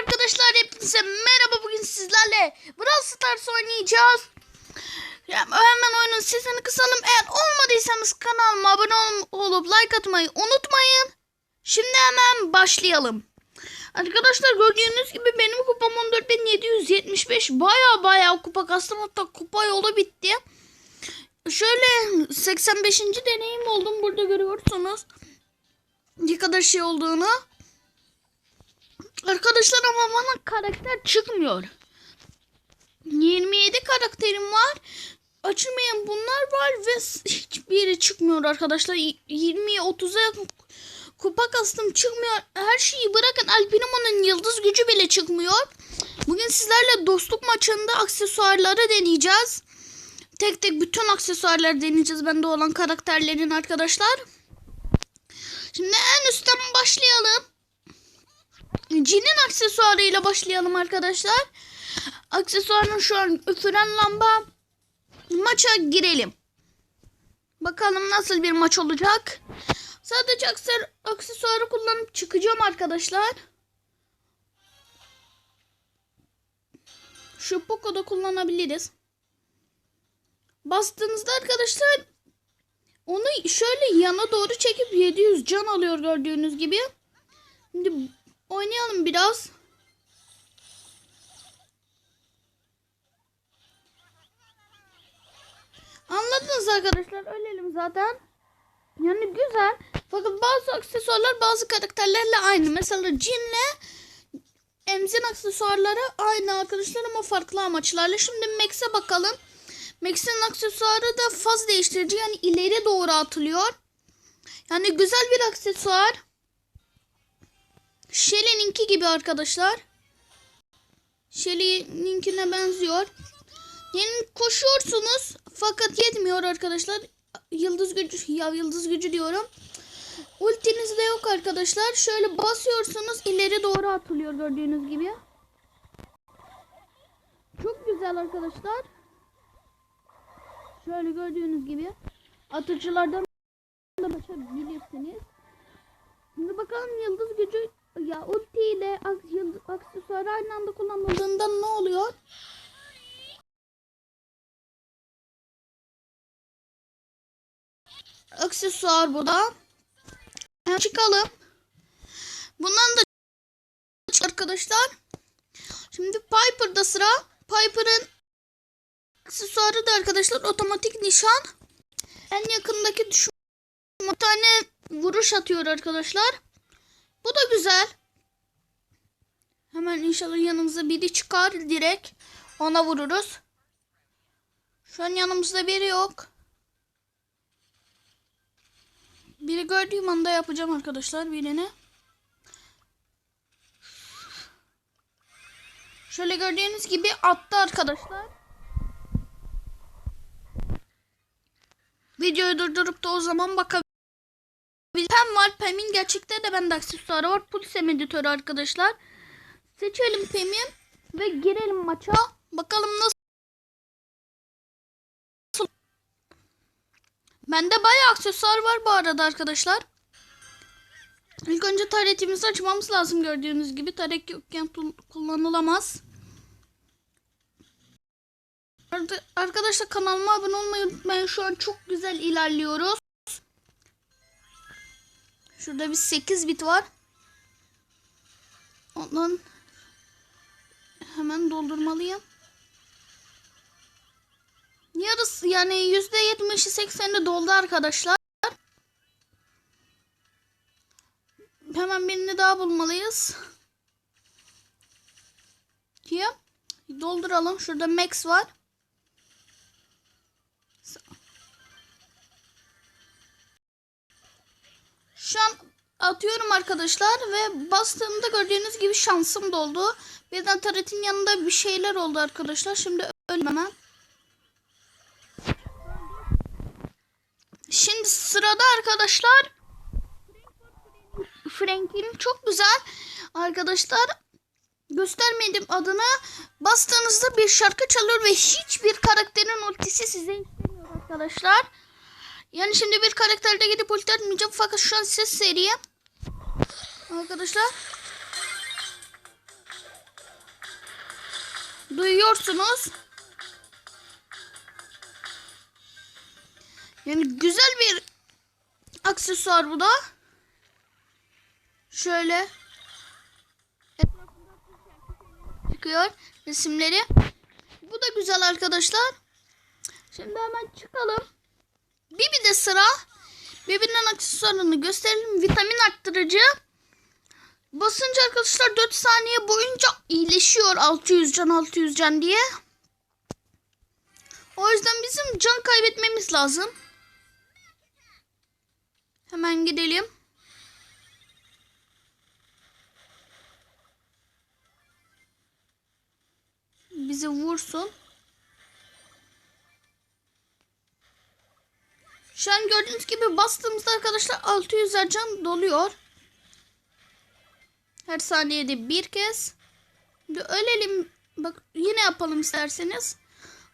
arkadaşlar hepinize merhaba bugün sizlerle Brawl Stars oynayacağız. Ya, hemen oyunun sesini kısalım. Eğer olmadıysanız kanalıma abone ol- olup like atmayı unutmayın. Şimdi hemen başlayalım. Arkadaşlar gördüğünüz gibi benim kupam 14775. Baya baya kupa kastım hatta kupa yolu bitti. Şöyle 85. deneyim oldum burada görüyorsunuz. Ne kadar şey olduğunu. Arkadaşlar ama bana karakter çıkmıyor. 27 karakterim var. Açılmayan bunlar var ve s- hiçbiri çıkmıyor arkadaşlar. Y- 20'ye 30'a yakın kupa kastım çıkmıyor. Her şeyi bırakın Alpinamo'nun yıldız gücü bile çıkmıyor. Bugün sizlerle dostluk maçında aksesuarları deneyeceğiz. Tek tek bütün aksesuarları deneyeceğiz bende olan karakterlerin arkadaşlar. Şimdi en üstten başlayalım. Cin'in aksesuarıyla başlayalım arkadaşlar. Aksesuarın şu an üfüren lamba. Maça girelim. Bakalım nasıl bir maç olacak. Sadece aksesuarı kullanıp çıkacağım arkadaşlar. Şu Poco'da kullanabiliriz. Bastığınızda arkadaşlar onu şöyle yana doğru çekip 700 can alıyor gördüğünüz gibi. Şimdi oynayalım biraz. Anladınız arkadaşlar ölelim zaten. Yani güzel. Fakat bazı aksesuarlar bazı karakterlerle aynı. Mesela Jin'le Emzin aksesuarları aynı arkadaşlar ama farklı amaçlarla. Şimdi Max'e bakalım. Max'in aksesuarı da faz değiştirici yani ileri doğru atılıyor. Yani güzel bir aksesuar. Shelly'ninki gibi arkadaşlar. Shelly'ninkine benziyor. Yani koşuyorsunuz fakat yetmiyor arkadaşlar. Yıldız gücü ya yıldız gücü diyorum. Ultiniz de yok arkadaşlar. Şöyle basıyorsunuz ileri doğru atılıyor gördüğünüz gibi. Çok güzel arkadaşlar. Şöyle gördüğünüz gibi atıcılardan da başarabilirsiniz. Şimdi bakalım yıldız gücü ya ulti ile ak- yıldız, aksesuarı aynı anda kullanıldığında ne oluyor? Aksesuar bu da. Hemen çıkalım. Bundan da arkadaşlar. Şimdi Piper'da sıra. Piper'ın aksesuarı da arkadaşlar otomatik nişan. En yakındaki düşman bir tane vuruş atıyor arkadaşlar. Bu da güzel. Hemen inşallah yanımıza biri çıkar direkt. Ona vururuz. Şu an yanımızda biri yok. Biri gördüğüm anda yapacağım arkadaşlar birini. Şöyle gördüğünüz gibi attı arkadaşlar. Videoyu durdurup da o zaman bakabilirsiniz. Pem var. Pem'in gerçekte de bende aksesuarı var. Pulse editörü arkadaşlar. Seçelim Pem'i ve girelim maça. Bakalım nasıl. Bende bayağı aksesuar var bu arada arkadaşlar. İlk önce taretimizi açmamız lazım gördüğünüz gibi. Taret yokken kullanılamaz. Arkadaşlar kanalıma abone olmayı unutmayın. Şu an çok güzel ilerliyoruz. Şurada bir 8 bit var. Ondan hemen doldurmalıyım. Yarısı yani %70'i 80'i doldu arkadaşlar. Hemen birini daha bulmalıyız. Kim? Dolduralım. Şurada Max var. Şu an atıyorum arkadaşlar ve bastığımda gördüğünüz gibi şansım doldu. Birden taretin yanında bir şeyler oldu arkadaşlar. Şimdi ölmem. Şimdi sırada arkadaşlar Frank'in çok güzel arkadaşlar göstermedim adını bastığınızda bir şarkı çalıyor ve hiçbir karakterin ultisi size işlemiyor arkadaşlar. Yani şimdi bir karakterde gidip ulti atmayacağım fakat şu an ses seriye. Arkadaşlar. Duyuyorsunuz. Yani güzel bir aksesuar bu da. Şöyle çıkıyor resimleri. Bu da güzel arkadaşlar. Şimdi hemen çıkalım. Bibi de sıra. Bibi'nin aksesuarını gösterelim. Vitamin arttırıcı. Basınca arkadaşlar 4 saniye boyunca iyileşiyor 600 can 600 can diye. O yüzden bizim can kaybetmemiz lazım. Hemen gidelim. Bizi vursun. Şu an gördüğünüz gibi bastığımızda arkadaşlar 600 can doluyor. Her saniyede bir kez. Şimdi ölelim. Bak yine yapalım isterseniz.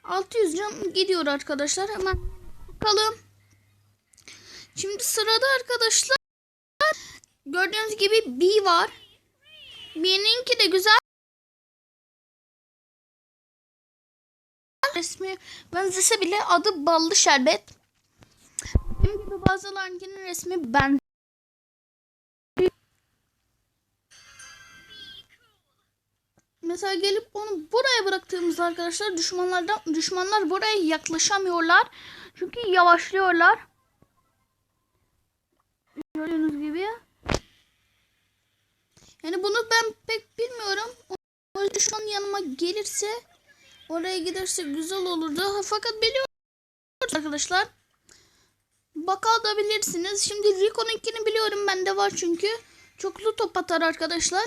600 can gidiyor arkadaşlar. Hemen bakalım. Şimdi sırada arkadaşlar gördüğünüz gibi B var. B'ninki de güzel. Resmi benzese bile adı ballı şerbet. Benim gibi bazılarınkinin resmi ben. Mesela gelip onu buraya bıraktığımızda arkadaşlar düşmanlardan düşmanlar buraya yaklaşamıyorlar. Çünkü yavaşlıyorlar. Gördüğünüz gibi. Yani bunu ben pek bilmiyorum. O düşman yanıma gelirse oraya giderse güzel olurdu. Fakat biliyoruz arkadaşlar. Bakabilirsiniz. Şimdi Rico'nunkini biliyorum bende var çünkü. Çoklu top atar arkadaşlar.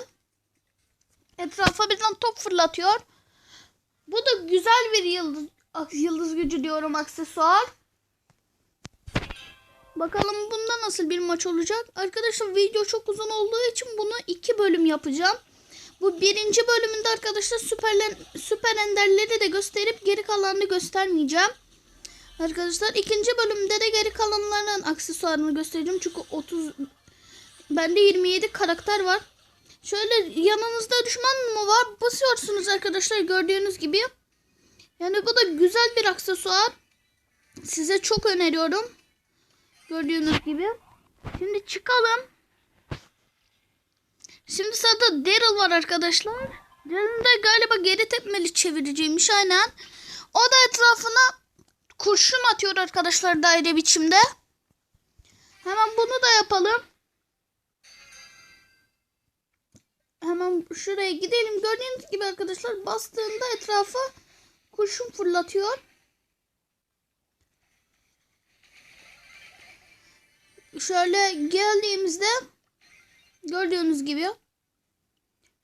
Etrafa birden top fırlatıyor. Bu da güzel bir yıldız, yıldız gücü diyorum aksesuar. Bakalım bunda nasıl bir maç olacak. Arkadaşlar video çok uzun olduğu için bunu iki bölüm yapacağım. Bu birinci bölümünde arkadaşlar süper, süper enderleri de gösterip geri kalanını göstermeyeceğim. Arkadaşlar ikinci bölümde de geri kalanlarının aksesuarını göstereceğim. Çünkü 30 bende 27 karakter var. Şöyle yanınızda düşman mı var? Basıyorsunuz arkadaşlar gördüğünüz gibi. Yani bu da güzel bir aksesuar. Size çok öneriyorum. Gördüğünüz gibi. Şimdi çıkalım. Şimdi sırada Daryl var arkadaşlar. Daryl'ın da galiba geri tepmeli çeviriciymiş aynen. O da etrafına kurşun atıyor arkadaşlar daire biçimde. Hemen bunu da yapalım. Hemen şuraya gidelim. Gördüğünüz gibi arkadaşlar bastığında etrafa kurşun fırlatıyor. Şöyle geldiğimizde gördüğünüz gibi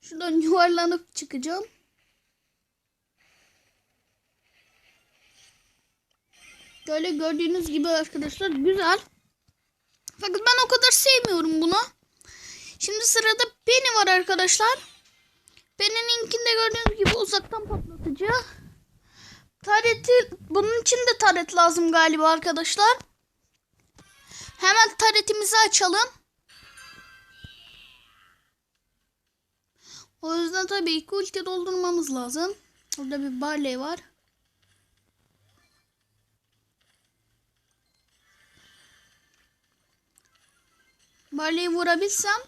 şuradan yuvarlanıp çıkacağım. Böyle gördüğünüz gibi arkadaşlar güzel. Fakat ben o kadar sevmiyorum bunu. Şimdi sırada Penny var arkadaşlar. Penny'ninkinde gördüğünüz gibi uzaktan patlatıcı. Tareti bunun için de taret lazım galiba arkadaşlar. Hemen taretimizi açalım. O yüzden tabii ilk ulti doldurmamız lazım. Burada bir barley var. Barley'i vurabilsem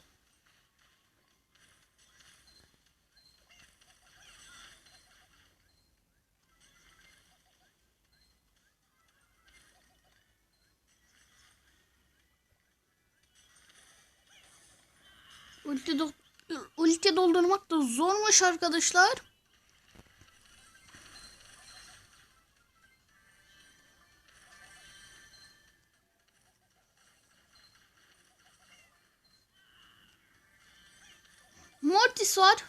Ulti, do ulti doldurmak da zormuş arkadaşlar. Mortis var.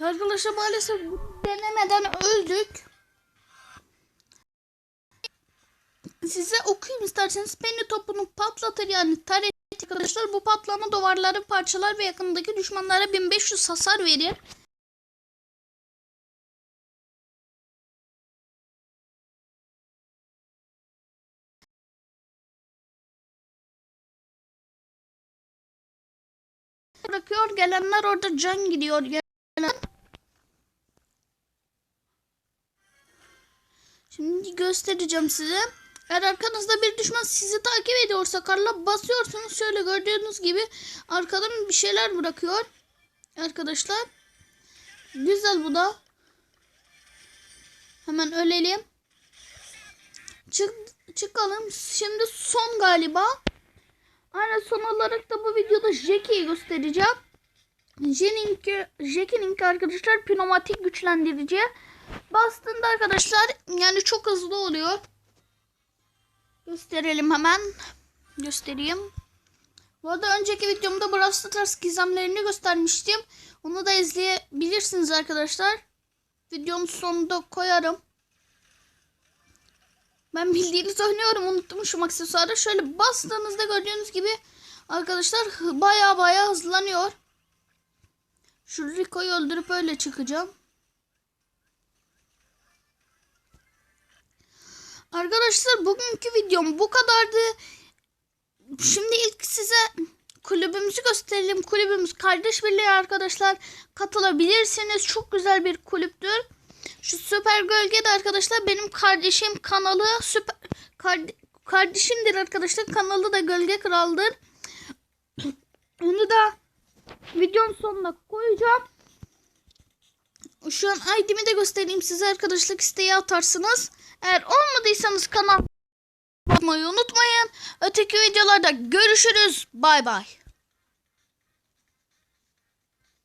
Arkadaşlar maalesef denemeden öldük. Size okuyayım isterseniz. Penny topunu patlatır yani taret arkadaşlar. Bu patlama duvarları parçalar ve yakındaki düşmanlara 1500 hasar verir. Bırakıyor. Gelenler orada can gidiyor. Gelen. Şimdi göstereceğim size. Eğer arkanızda bir düşman sizi takip ediyorsa karla basıyorsunuz. Şöyle gördüğünüz gibi arkadan bir şeyler bırakıyor. Arkadaşlar. Güzel bu da. Hemen ölelim. Çık, çıkalım. Şimdi son galiba. Aynen son olarak da bu videoda Jackie'yi göstereceğim. Jackie'ninki arkadaşlar pneumatik güçlendirici. Bastığında arkadaşlar yani çok hızlı oluyor. Gösterelim hemen. Göstereyim. Bu arada önceki videomda Brawl Stars gizemlerini göstermiştim. Onu da izleyebilirsiniz arkadaşlar. Videonun sonunda koyarım. Ben bildiğiniz oynuyorum. Unutmuşum aksesuarı. Şöyle bastığınızda gördüğünüz gibi arkadaşlar baya baya hızlanıyor. Şu Rico'yu öldürüp öyle çıkacağım. Arkadaşlar bugünkü videom bu kadardı. Şimdi ilk size kulübümüzü gösterelim. Kulübümüz Kardeş Birliği arkadaşlar. Katılabilirsiniz. Çok güzel bir kulüptür. Şu Süper Gölge de arkadaşlar benim kardeşim kanalı süper karde- kardeşimdir arkadaşlar. Kanalı da Gölge Kral'dır. Onu da videonun sonuna koyacağım. Şu an ID'mi de göstereyim size arkadaşlık isteği atarsınız. Eğer olmadıysanız kanal bakmayı unutmayın. Öteki videolarda görüşürüz. Bay bay.